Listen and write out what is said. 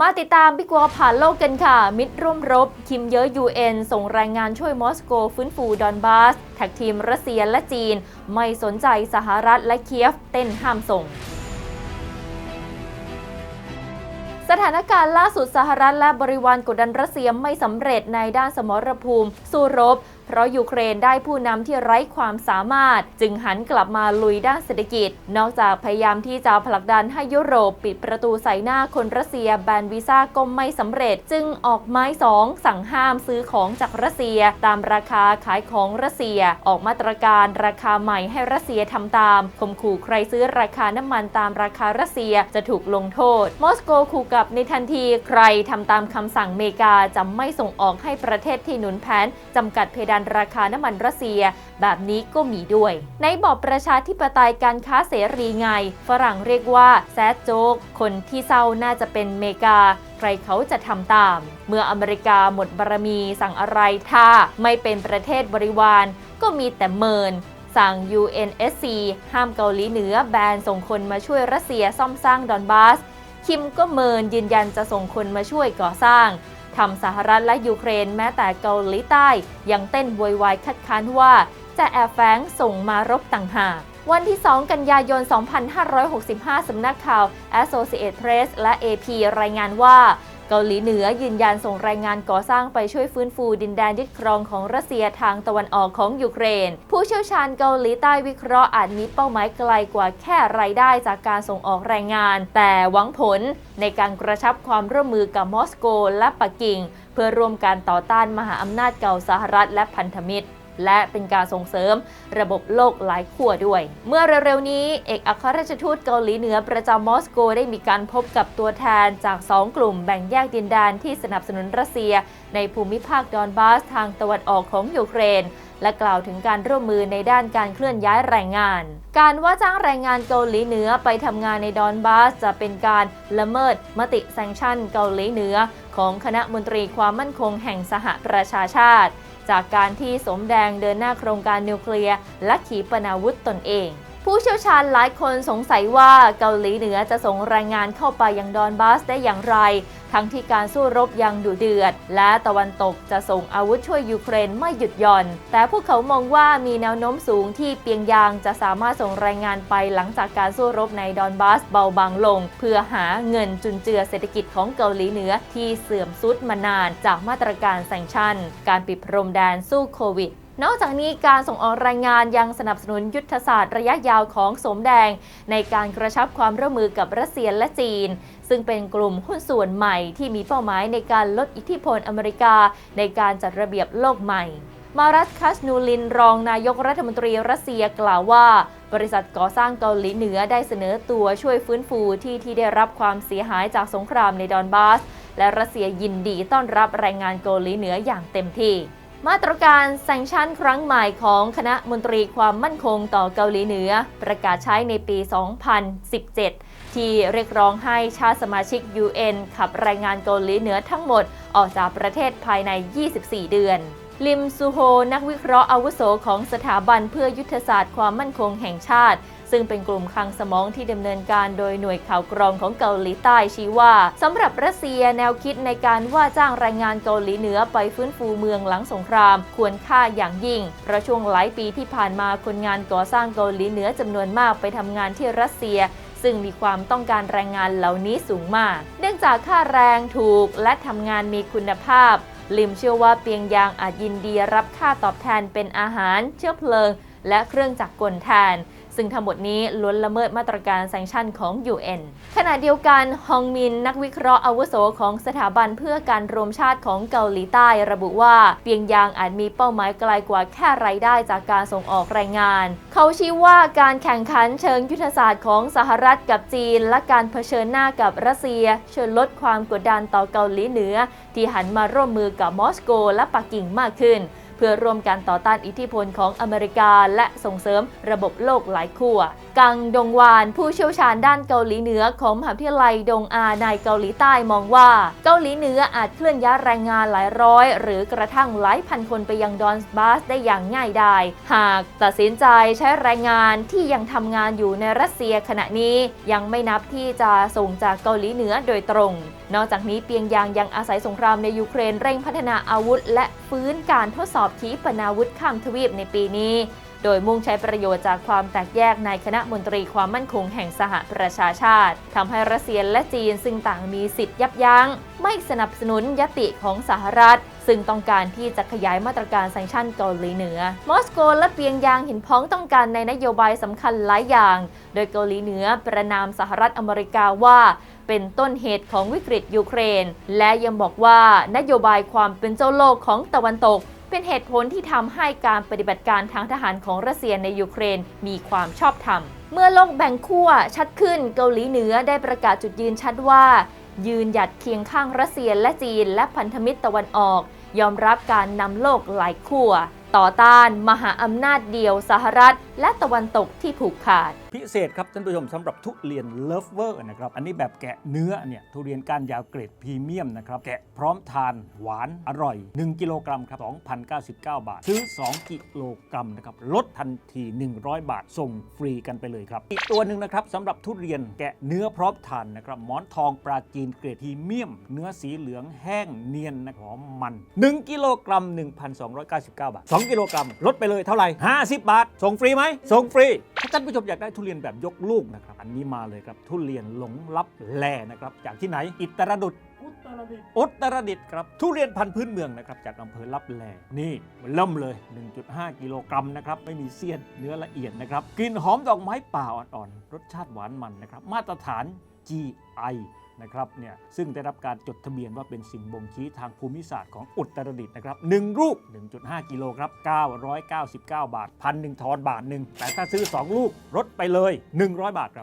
มาติดตามบิ๊กวอลผ่านโลกกันค่ะ มิตรร่วมรบ คิมเยอะยูเอ็นส่งรายงานช่วยมอสโกฟื้นฟูดอนบาสแท็กทีมรัสเซียและจีน ไม่สนใจสหรัฐและเคียฟเต้นห้ามส่ง สถานการณ์ล่าสุดสหรัฐและบริวารกดดันรัสเซียไม่สำเร็จในด้านสมรภูมิ สู้รบ เพราะยูเครนได้ผู้นำที่ไร้ความสามารถ จึงหันกลับมาลุยด้านเศรษฐกิจ นอกจากพยายามที่จะผลักดันให้ยุโรปปิดประตูใส่หน้าคนรัสเซียแบนวีซ่าก็ไม่สำเร็จ จึงออกไม้สองสั่งห้ามซื้อของจากรัสเซีย ตามราคาขายของรัสเซีย ออกมาตรการราคาใหม่ให้รัสเซียทำตามข่มขู่ใครซื้อราคาน้ำมันตามราคารัสเซียจะถูกลงโทษ มอสโกขู่กับในทันทีใครทำตามคำสั่งเมกาจะไม่ส่งออกให้ประเทศที่หนุนแผนจำกัดเพดานราคาน้ำมันรัสเซีย แบบนี้ก็มีด้วย ในบอบประชาธิปไตยการค้าเสรีไง ฝรั่งเรียกว่าแซดโจก คนที่เศร้าน่าจะเป็นเมกาใครเขาจะทำตาม เมื่ออเมริกาหมดบารมีสั่งอะไรถ้าไม่เป็นประเทศบริวารก็มีแต่เมินสั่ง UNSC ห้ามเกาหลีเหนือแบนส่งคนมาช่วยรัสเซียซ่อมสร้างดอนบาส คิมก็เมินยืนยันจะส่งคนมาช่วยก่อสร้างทำสหรัฐและยูเครนแม้แต่เกาหลีใต้ ยังเต้นวอยวายคัดค้านว่า จะแอบแฝงส่งมารบต่างหากวันที่ 2 กันยายน 2565 สำนักข่าว Associated Press และ AP รายงานว่า เกาหลีเหนือยืนยันส่งแรงงานก่อสร้างไปช่วยฟื้นฟูดินแดนยึดครองของรัสเซียทางตะวันออกของยูเครน ผู้เชี่ยวชาญเกาหลีใต้วิเคราะห์อาจมีเป้าหมายไกลกว่าแค่รายได้จากการส่งออกแรงงาน แต่หวังผลในการกระชับความร่วมมือกับมอสโกและปักกิ่ง เพื่อร่วมการต่อต้านมหาอำนาจเก่าสหรัฐและพันธมิตร และเป็นการส่งเสริมระบบโลกหลายขั้วด้วย เมื่อเร็วๆนี้เอกอัครราชทูตเกาหลีเหนือประจำมอสโกได้มีการพบกับตัวแทนจาก 2 กลุ่มแบ่งแยกดินแดนที่สนับสนุนรัสเซีย ในภูมิภาคดอนบาสทางตะวันออกของยูเครนและกล่าวถึงการร่วมมือในด้านการเคลื่อนย้ายแรงงาน การว่าจ้างแรงงานเกาหลีเหนือไปทำงานในดอนบาสจะเป็นการละเมิดมติแซงชั่นเกาหลีเหนือ ของคณะมนตรีความมั่นคงแห่งสหประชาชาติ จากการที่สมแดงเดินหน้าโครงการนิวเคลียร์และขีปนาวุธตนเอง ผู้เชี่ยวชาญหลายคนสงสัยว่าเกาหลีเหนือจะส่งแรงงานเข้าไปยังดอนบาสได้อย่างไร ทั้งที่การสู้รบยังดุเดือด และตะวันตกจะส่งอาวุธช่วยยูเครนไม่หยุดหย่อน แต่พวกเขามองว่ามีแนวโน้มสูงที่เปียงยางจะสามารถส่งแรงงานไปหลังจากการสู้รบในดอนบาสเบาบางลง เพื่อหาเงินจุนเจือเศรษฐกิจของเกาหลีเหนือที่เสื่อมทรุดมานานจากมาตรการแซงชั่น การปิดพรมแดนสู้โควิด นอกจากนี้การส่งออกแรงงานยังสนับสนุนยุทธศาสตร์ระยะยาวของสมแดง ในการกระชับความร่วมมือกับรัสเซียและจีน ซึ่งเป็นกลุ่มหุ้นส่วนใหม่ที่มีเป้าหมายในการลดอิทธิพลอเมริกา ในการจัดระเบียบโลกใหม่ มารัสคัสนูลินรองนายกรัฐมนตรีรัสเซียกล่าวว่า บริษัทก่อสร้างเกาหลีเหนือได้เสนอตัวช่วยฟื้นฟูที่ที่ได้รับความเสียหายจากสงครามในดอนบาส และรัสเซียยินดีต้อนรับแรงงานเกาหลีเหนืออย่างเต็มที่ มาตรการแซงชั่นครั้งใหม่ของคณะมนตรีความมั่นคงต่อเกาหลีเหนือ ประกาศใช้ในปี 2017 ที่เรียกร้องให้ชาติสมาชิก UN ขับแรงงานเกาหลีเหนือทั้งหมดออกจากประเทศภายใน 24 เดือนลิมซูโฮ นักวิเคราะห์อาวุโสของสถาบันเพื่อยุทธศาสตร์ความมั่นคงแห่งชาติ ซึ่งเป็นกลุ่มคลังสมองที่ดำเนินการโดยหน่วยข่าวกรองของเกาหลีใต้ชี้ว่าสำหรับรัสเซียแนวคิดในการว่าจ้างแรงงานเกาหลีเหนือไปฟื้นฟูเมืองหลังสงคราม ควรค่าอย่างยิ่ง เพราะช่วงหลายปีที่ผ่านมาคนงานก่อสร้างเกาหลีเหนือจำนวนมากไปทำงานที่รัสเซียซึ่งมีความต้องการแรงงานเหล่านี้สูงมาก เนื่องจากค่าแรงถูกและทำงานมีคุณภาพ ลิมเชื่อว่าเปียงยางอาจยินดีรับค่าตอบแทนเป็นอาหาร เชื้อเพลิง และเครื่องจักรกลแทน ซึ่งทั้งหมดนี้ล้วนละเมิดมาตรการแซงชั่นของ UN ขณะเดียวกันฮองมินนักวิเคราะห์อาวุโสของสถาบันเพื่อการรวมชาติของเกาหลีใต้ระบุว่าเปียงยางอาจมีเป้าหมายไกลกว่าแค่รายได้จากการส่งออกแรงงาน เขาชี้ว่าการแข่งขันเชิงยุทธศาสตร์ของสหรัฐกับจีน และการเผชิญหน้ากับรัสเซียช่วยลดความกดดันต่อเกาหลีเหนือ ที่หันมาร่วมมือกับมอสโกและปักกิ่งมากขึ้น พื่อร่วมกันต่อต้านอิทธิพลของอเมริกาและส่งเสริมระบบโลกหลายขั้ว กังดงวาน ผู้เชี่ยวชาญด้านเกาหลีเหนือของมหาวิทยาลัยดงอาในเกาหลีใต้มองว่า เกาหลีเหนืออาจเคลื่อนย้ายแรงงานหลายร้อย หรือกระทั่งหลายพันคนไปยังดอนบาสได้อย่างง่ายดายหากตัดสินใจใช้แรงงานที่ยังทำงานอยู่ในรัสเซียขณะนี้ยังไม่นับที่จะส่งจากเกาหลีเหนือโดยตรง นอกจากนี้เปียงยางยังอาศัยสงครามในยูเครนเร่งพัฒนาอาวุธ และฟื้นการทดสอบขีปนาวุธข้ามทวีปในปีนี้ โดยมุ่งใช้ประโยชน์จากความแตกแยกในคณะมนตรีความมั่นคงแห่งสหประชาชาติทำให้รัสเซียและจีนซึ่งต่างมีสิทธิ์ยับยัง้ง ไม่สนับสนุนยติของสหรัฐ ซึ่งต้องการที่จะขยายมาตรการแซงชั่นเกาหลีเหนือ มอสโกและเปียงยางเห็นพ้องต้องการในนโยบายสำคัญหลายอย่าง โดยเกาหลีเหนือประนามสหรัฐอเมริกาว่าเป็นต้นเหตุของวิกฤตยูเครน และยังบอกว่านโยบายความเป็นเจ้าโลกของตะวันตก เป็นเหตุผลที่ทำให้การปฏิบัติการทางทหารของรัสเซียในยูเครนมีความชอบธรรม เมื่อโลกแบ่งขั้วชัดขึ้นเกาหลีเหนือได้ประกาศจุดยืนชัดว่า ยืนหยัดเคียงข้างรัสเซียและจีน และพันธมิตรตะวันออก ยอมรับการนำโลกหลายขั้วต่อต้านมหาอำนาจเดียวสหรัฐ และตะวันตกที่ผูกขาด พิเศษครับท่านผู้ชมสำหรับทุเรียนเลิฟเวอร์นะครับอันนี้แบบแกะเนื้อเนี่ยทุเรียนก้านยาวเกรดพรีเมียมนะครับแกะพร้อมทานหวานอร่อย 1 กิโลกรัมครับ2,099 บาท ซื้อ 2 กิโลกรัมนะครับลดทันที 100 บาทส่งฟรีกันไปเลยครับ อีกตัวหนึ่งนะครับสำหรับทุเรียนแกะเนื้อพร้อมทานนะครับหมอนทองปลาจีนเกรดพรีเมียม เนื้อสีเหลืองแห้งเนียนนะหอมมัน 1 กิโลกรัม 1,299 บาท 2 กิโลกรัมลดไปเลยเท่าไหร่50 บาท ส่งฟรีไหมส่งฟรี ถ้าท่านผู้ชมอยากได้ทุเรียนแบบยกลูกนะครับอันนี้มาเลยครับทุเรียนหลงลับแลนะครับจากที่ไหนอิตรดุษอุตรดิตถ์อุตรดิตถ์ครับทุเรียนพันธุ์พื้นเมืองนะครับจากอำเภอลับแลนี่มันเริ่มเลย 1.5 กิโลกรัมนะครับไม่มีเสี้ยนเนื้อละเอียดนะครับกลิ่นหอมดอกไม้ป่าอ่อนๆรสชาติหวานมันนะครับมาตรฐาน GI นะครับเนี่ยซึ่งได้รับการจดทะเบียนว่าเป็นสิ่งบ่งชี้ทางภูมิศาสตร์ของอุตรดิตถ์นะครับ1รูป 1.5 กิโลครับ 999 บาทพันหนึ่งทอนบาทหนึ่งแต่ถ้าซื้อ 2 ลูกลดไปเลย 100 บาทครับ